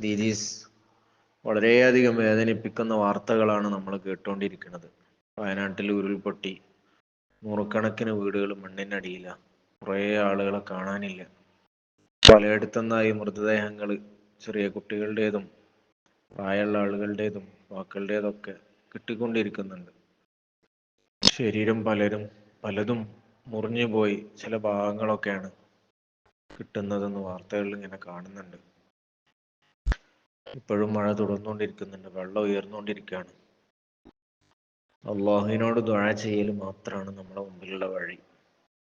ദീദീസ് വളരെയധികം വേദനിപ്പിക്കുന്ന വാർത്തകളാണ് നമ്മൾ കേട്ടുകൊണ്ടിരിക്കുന്നത് വയനാട്ടിൽ ഉരുൾപൊട്ടി. നൂറുകണക്കിന് വീടുകൾ മണ്ണിനടിയില കുറേ ആളുകളെ കാണാനില്ല. പലയിടത്തുനിന്നായി മൃതദേഹങ്ങൾ ചെറിയ കുട്ടികളുടേതും പ്രായമുള്ള ആളുകളുടേതും വാക്കുകളുടേതൊക്കെ കിട്ടിക്കൊണ്ടിരിക്കുന്നുണ്ട്. ശരീരം പലരും പലതും മുറിഞ്ഞു പോയി ചില ഭാഗങ്ങളൊക്കെയാണ് കിട്ടുന്നതെന്ന് വാർത്തകളിൽ ഇങ്ങനെ കാണുന്നുണ്ട്. ഇപ്പോഴും മഴ തുടർന്നുകൊണ്ടിരിക്കുന്നുണ്ട്. വെള്ളം ഉയർന്നുകൊണ്ടിരിക്കുകയാണ്. അള്ളാഹുവിനോട് ദുആ ചെയ്യൽ മാത്രമാണ് നമ്മുടെ മുമ്പിലുള്ള വഴി.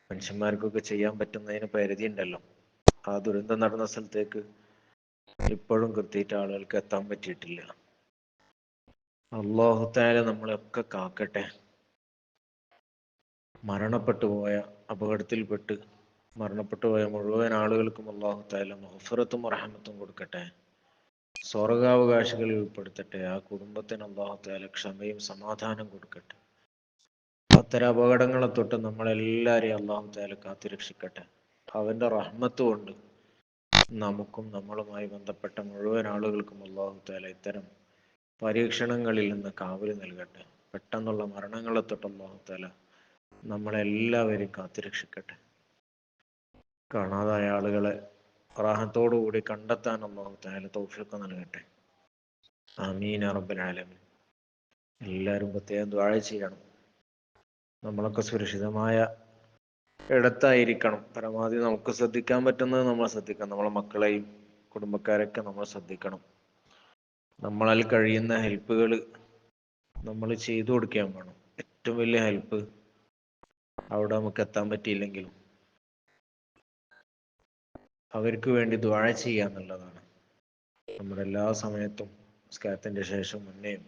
മനുഷ്യന്മാർക്കൊക്കെ ചെയ്യാൻ പറ്റുന്നതിന് പരിധി ഉണ്ടല്ലോ. ആ ദുരന്തം നടന്ന സ്ഥലത്തേക്ക് ഇപ്പോഴും കൃത്യമായിട്ട് ആളുകൾക്ക് എത്താൻ പറ്റിയിട്ടില്ല. അള്ളാഹുത്തായാലും നമ്മളെയൊക്കെ കാക്കട്ടെ. മരണപ്പെട്ടു പോയ അപകടത്തിൽപ്പെട്ട് മരണപ്പെട്ടു പോയ മുഴുവൻ ആളുകൾക്കും അള്ളാഹുത്താല മഹഫറത്തും റഹമത്തും കൊടുക്കട്ടെ. സ്വർഗാവകാശികളിൽ ഉൾപ്പെടുത്തട്ടെ. ആ കുടുംബത്തിന് അള്ളാഹുത്താല ക്ഷമയും സമാധാനം കൊടുക്കട്ടെ. അത്തരം അപകടങ്ങളെ തൊട്ട് നമ്മളെല്ലാവരെയും അള്ളാഹുത്താല കാത്തുരക്ഷിക്കട്ടെ. അവന്റെ റഹ്മത്ത് കൊണ്ട് നമുക്കും നമ്മളുമായി ബന്ധപ്പെട്ട മുഴുവൻ ആളുകൾക്കും അള്ളാഹുത്താല ഇത്തരം പരീക്ഷണങ്ങളിൽ നിന്ന് കാവൽ നൽകട്ടെ. പെട്ടെന്നുള്ള മരണങ്ങളെ തൊട്ട് അള്ളാഹുത്താല നമ്മളെല്ലാവരെയും കാത്തുരക്ഷിക്കട്ടെ. കാണാതായ ആളുകളെ റാഹത്തോടുകൂടി കണ്ടെത്താൻ അള്ളാഹു താല തൗഫീഖ് നൽകട്ടെ. ആമീൻ റബ്ബൽ ആലമീൻ. എല്ലാവരും പ്രത്യേകം ദ്വാഴ ചെയ്യണം. നമ്മളൊക്കെ സുരക്ഷിതമായ ഇടത്തായിരിക്കണം. പരമാവധി നമുക്ക് ശ്രദ്ധിക്കാൻ പറ്റുന്നത് നമ്മൾ ശ്രദ്ധിക്കണം. നമ്മളെ മക്കളെയും കുടുംബക്കാരൊക്കെ നമ്മൾ ശ്രദ്ധിക്കണം. നമ്മളാൽ കഴിയുന്ന ഹെൽപ്പുകൾ നമ്മൾ ചെയ്തു കൊടുക്കാൻ വേണം. ഏറ്റവും വലിയ ഹെൽപ്പ് അവിടെ നമുക്ക് എത്താൻ പറ്റിയില്ലെങ്കിലും. അവർക്ക് വേണ്ടി ദ്വാഴ ചെയ്യുക എന്നുള്ളതാണ്. നമ്മുടെ എല്ലാ സമയത്തും സ്കാത്തിന്റെ ശേഷം മുന്നേയും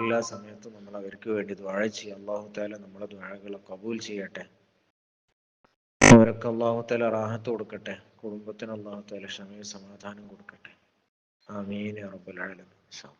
എല്ലാ സമയത്തും നമ്മൾ അവർക്ക് വേണ്ടി ദ്വാഴ ചെയ്യുക. അള്ളാഹു താല നമ്മുടെ ദ്വാഴകളെ കബൂൽ ചെയ്യട്ടെ. അവരൊക്കെ അള്ളാഹു താല റാഹത്ത് കൊടുക്കട്ടെ. കുടുംബത്തിന് അള്ളാഹു താല ക്ഷമയും സമാധാനം കൊടുക്കട്ടെ. ആമീൻ അല്ലാ.